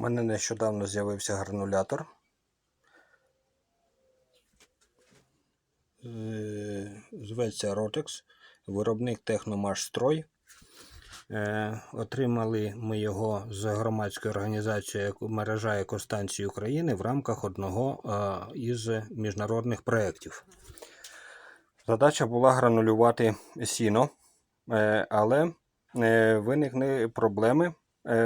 У мене нещодавно з'явився гранулятор. Зветься Rotex, виробник Техномаш Строй. Е, Отримали ми його з громадської організації «Еко- мережа екостанцій України в рамках одного е, із міжнародних проєктів. Задача була гранулювати сіно, е, але виникли проблеми,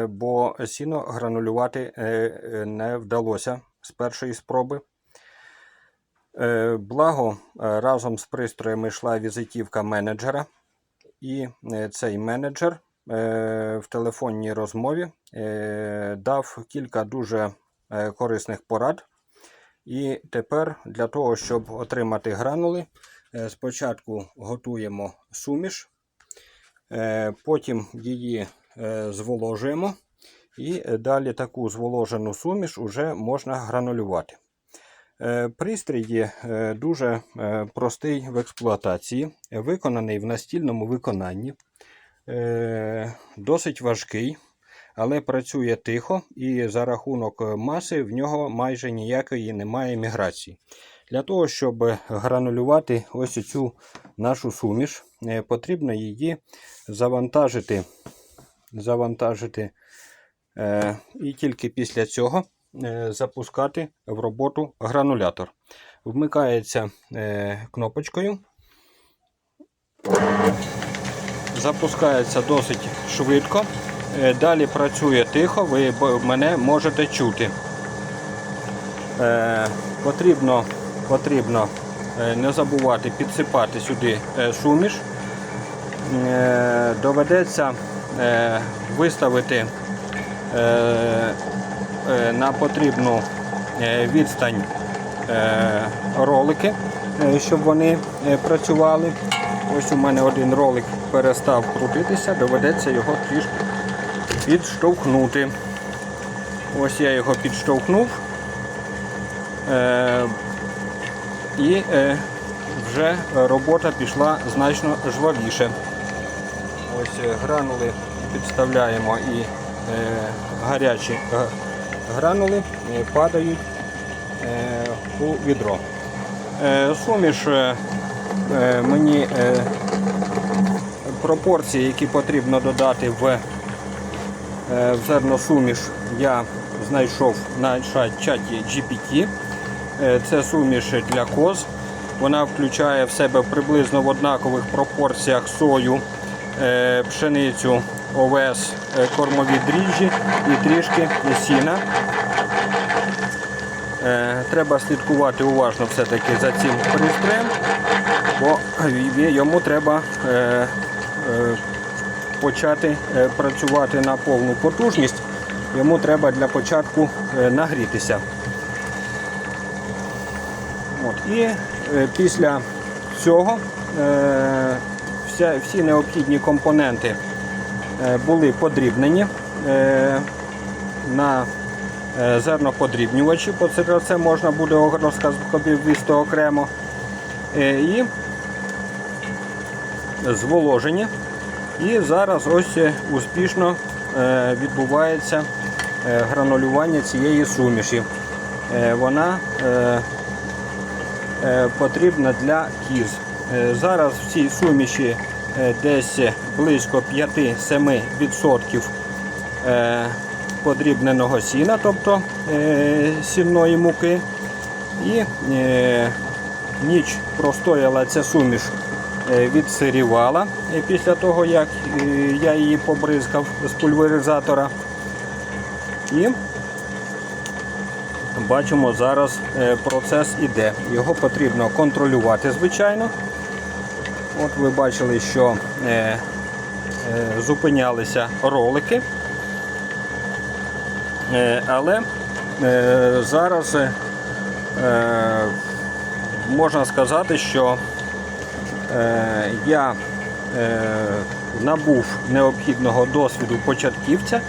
бо сіно гранулювати е, е, не вдалося з першої спроби. Е, Благо, е, разом з пристроями йшла візитівка менеджера, і е, цей менеджер е, в телефонній розмові е, дав кілька дуже е, корисних порад. І тепер для того, щоб отримати гранули, е, спочатку готуємо суміш, е, потім її е, зволожуємо, і далі таку зволожену суміш уже можна гранулювати. Е, Пристрій є е, дуже е, простий в експлуатації, виконаний в настільному виконанні, е, досить важкий, але працює тихо і за рахунок маси в нього майже ніякої немає міграції. Для того, щоб гранулювати ось цю нашу суміш, е, потрібно її завантажити, завантажити е, і тільки після цього е, запускати в роботу гранулятор. Вмикається е, кнопочкою. Запускається досить швидко. Далі працює тихо, ви мене можете чути. Потрібно потрібно не забувати підсипати сюди суміш. Доведеться виставити е, е, на потрібну е, відстань е, ролики, е, щоб вони е, працювали. Ось у мене один ролик перестав крутитися, доведеться його трішки підштовхнути. Ось я його підштовхнув. Е, і е, вже робота пішла значно жвавіше. Ось е, гранули підставляємо і е, гарячі е, гранули падають у відро. Суміш мені пропорції, які потрібно додати в, зерносуміш, я знайшов на чаті GPT. Це суміш для коз. Вона включає в себе приблизно в однакових пропорціях сою, пшеницю, овес, е, кормові дріжджі і трішки сіна. Е, Треба слідкувати уважно все-таки за цим пристроєм, бо йому треба е, е, почати е, працювати на повну потужність. Йому треба для початку е, нагрітися. От. І е, після цього е, вся, всі необхідні компоненти е, були подрібнені е, на е, зерноподрібнювачі, про це можна буде розповісти окремо. І зволожені. І зараз ось успішно відбувається гранулювання цієї суміші. Вона потрібна для кіз. Е, Зараз в цій суміші е, десь близько 5-7% е, подрібненого сіна, тобто сінної муки. І ніч простояла ця суміш, відсирівала після того, як я її побризкав з пульверизатора. І Бачимо, зараз процес іде. Його потрібно контролювати, звичайно. От ви бачили, що е, е, зупинялися ролики. Е, але е, зараз е, е, можна сказати, що е, я е, набув необхідного досвіду початківця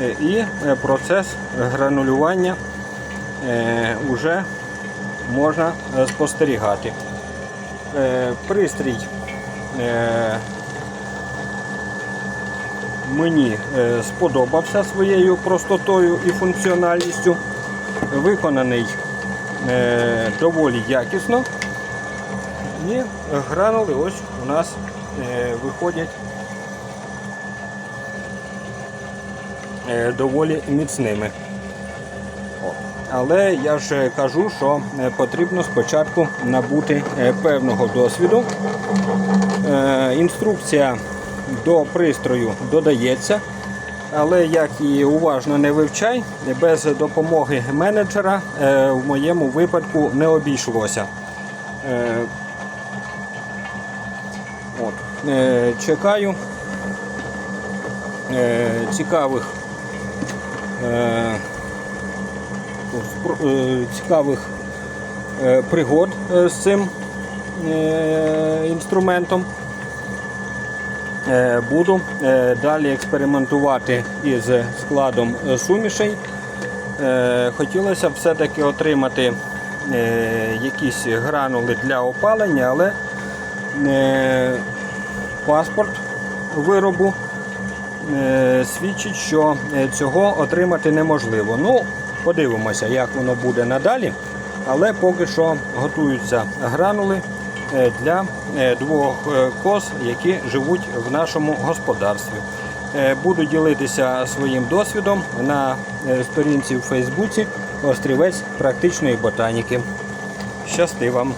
е, і е, процес гранулювання вже можна спостерігати. Пристрій мені е, сподобався своєю простотою і функціональністю. Виконаний е, доволі якісно. І гранули ось у нас е, виходять е, доволі міцними. Але я ж кажу, що е, потрібно спочатку набути е, певного досвіду. Інструкція до пристрою додається, але як її уважно не вивчай, без допомоги менеджера е, в моєму випадку не обійшлося. Е, От. Е, Чекаю цікавих цікавих пригод з цим інструментом. Е, Буду е, далі експериментувати із складом е, сумішей. Хотілося все-таки отримати якісь гранули для опалення, але паспорт виробу свідчить, що цього отримати неможливо. Ну, подивимося, як воно буде надалі. Але поки що готуються гранули для е, двох е, коз, які живуть в нашому господарстві. Е, Буду ділитися своїм досвідом на е, сторінці в Фейсбуці Острівець практичної ботаніки. Щасти вам!